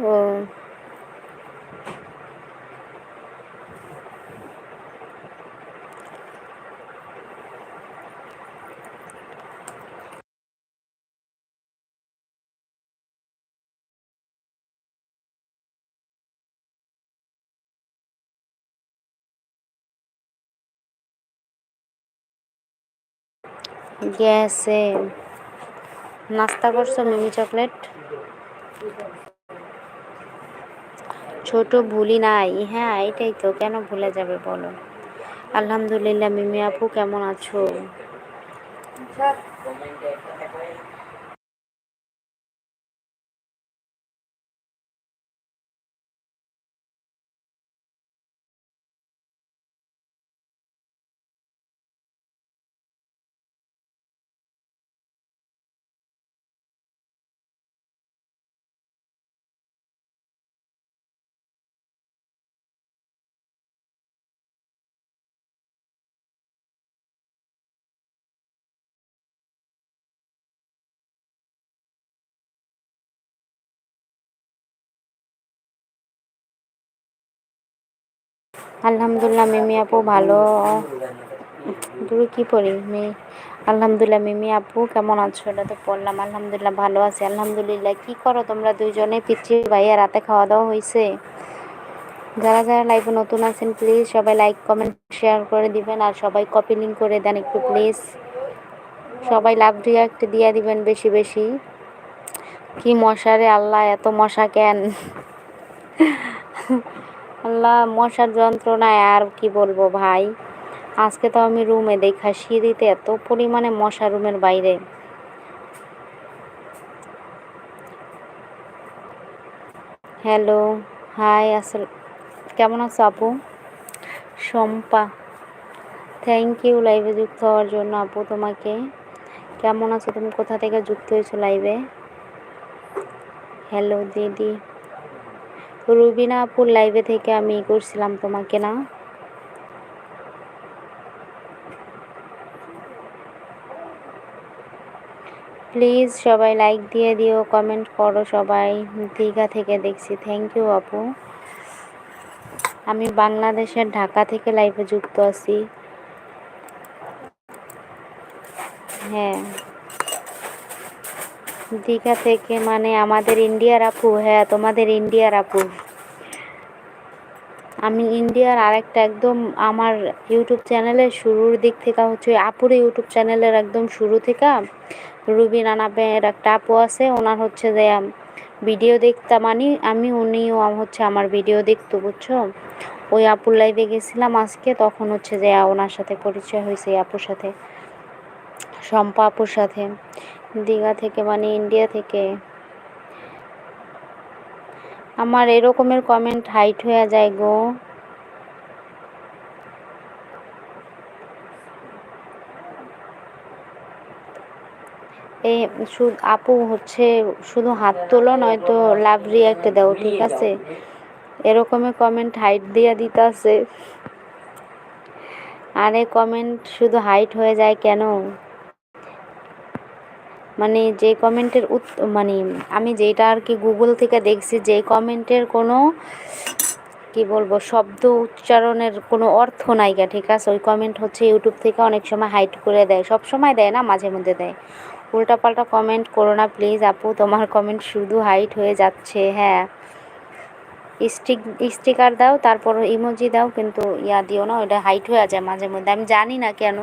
ও গেছে নাস্তা করছ মিমি চকলেট ছোট ভুলি নাই। হ্যাঁ এটাই তো, কেন ভুলে যাবে বলো? আলহামদুলিল্লাহ, মিমি আপু কেমন আছো? আলহামদুলিল্লাহ, মিমি আপু ভালো। তুমি কি পড়ি, মি? আলহামদুলিল্লাহ, মিমি আপু, কেমন আছো? এটা তো পড়লাম, আলহামদুলিল্লাহ ভালো আছি। আলহামদুলিল্লাহ, কি করো তোমরা দুইজনে পিচ্ছি ভাইয়া রাতে খাওয়া দাওয়া হয়েছে যারা যারা লাইভে নতুন আছেন প্লিজ সবাই লাইক কমেন্ট শেয়ার করে দিবেন আর সবাই কপি লিঙ্ক করে দেন একটু প্লিজ সবাই লাভ রিয়াক্ট দিয়ে দিবেন বেশি বেশি। কি মশারে আল্লাহ, এত মশা কেন? আল্লাহ, মশার যন্ত্রণায় আর কি বলব ভাই? আজকে তো আমি রুমে দেখা সিঁড়িতে এত পরিমাণে মশা রুমের বাইরে। হ্যালো, হাই, আসল, কেমন আছো আপু? শম্পা থ্যাংক ইউ লাইভে যুক্ত হওয়ার জন্য আপু তোমাকে। কেমন আছো? তুমি কোথা থেকে যুক্ত হয়েছো লাইভে হ্যালো, দিদি। রুবিনা আপুর লাইভে থেকে আমি করছিলাম তোমাকে না? প্লিজ সবাই লাইক দিয়ে দিও কমেন্ট করো সবাই। দীঘা থেকে দেখছি থ্যাংক ইউ আপু। আমি বাংলাদেশের ঢাকা থেকে লাইভে যুক্ত আছি। হ্যাঁ। দীঘা থেকে মানে আমাদের ইন্ডিয়ার আপু হ্যাঁ তোমাদের ইন্ডিয়ার আপু। আমি ইন্ডিয়ার আরেকটা একদম আমার ইউটিউব চ্যানেলের শুরুর দিক থেকে হচ্ছে আপুর ইউটিউব চ্যানেলের একদম শুরু থেকে রুবিনা নামের একটা আপু আছে, ওনার হচ্ছে যে ভিডিও দেখতাম মানে আমি উনিও হচ্ছে আমার ভিডিও দেখতো, বুঝছ? ওই আপুর লাইভে গেছিলাম আজকে, তখন হচ্ছে যে ওনার সাথে পরিচয় হয়েছে আপুর সাথে, শম্পা আপুর সাথে। দীঘা থেকে মানে ইন্ডিয়া থেকে। আমার এরকমের কমেন্ট হাইট হয়ে যায় গো। এই আপু হচ্ছে শুধু হাত তোলো নয়তো লাভ রিয়াক্ট দাও, ঠিক আছে? এরকমের কমেন্ট হাইট দিয়া দিতে আছে আরে কমেন্ট শুধু হাইট হয়ে যায় কেন? মানে যে কমেন্টের মানে আমি যেটা আর কি গুগল থেকে দেখছি যে কমেন্টের কোনো, কি বলব, শব্দ উচ্চারণের কোনো অর্থ নাই গা, ঠিক আছে? ওই কমেন্ট হচ্ছে ইউটিউব থেকে অনেক সময় হাইট করে দেয়, সব সময় দেয় না, মাঝে মধ্যে দেয়। উল্টাপাল্টা কমেন্ট করো না প্লিজ আপু, তোমার কমেন্ট শুধু হাইট হয়ে যাচ্ছে হ্যাঁ। স্টিক স্টিকার দাও, তারপর ইমোজি দাও, কিন্তু ইয়া দিও না ওটা হাইট হয়ে যায় মাঝে মধ্যে। আমি জানি না কেন,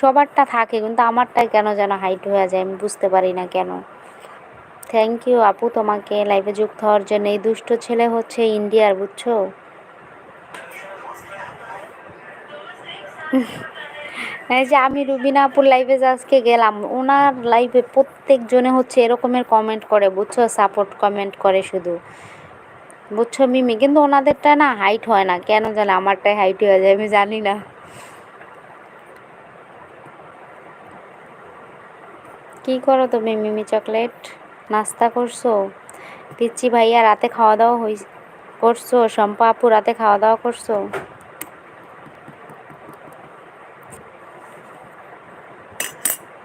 সবারটা থাকে, কিন্তু আমারটাই কেন যেন হাইট হয়ে যায়, আমি বুঝতে পারি না কেন। থ্যাংক ইউ আপু, তোমাকে লাইভে যুক্ত হওয়ার জন্য। এই দুষ্ট ছেলে হচ্ছে ইন্ডিয়ার, বুঝছ? এই যে আমি রুবিনা আপুর লাইভে আজকে গেলাম, ওনার লাইভে প্রত্যেকজনে হচ্ছে এরকমের কমেন্ট করে, বুঝছ? সাপোর্ট কমেন্ট করে শুধু। বুঝছ মিমি? কিন্তু ওনাদেরটা না হাইট হয় না। কেন জানে আমারটাই হাইট হয়ে যায়, আমি জানি না। কি করো তুমি মিমি চকলেট? নাস্তা করছ? পিচ্ছি ভাইয়া রাতে খাওয়া দাওয়া হই, করছ? শম্পা আপু রাতে খাওয়া দাওয়া করছ?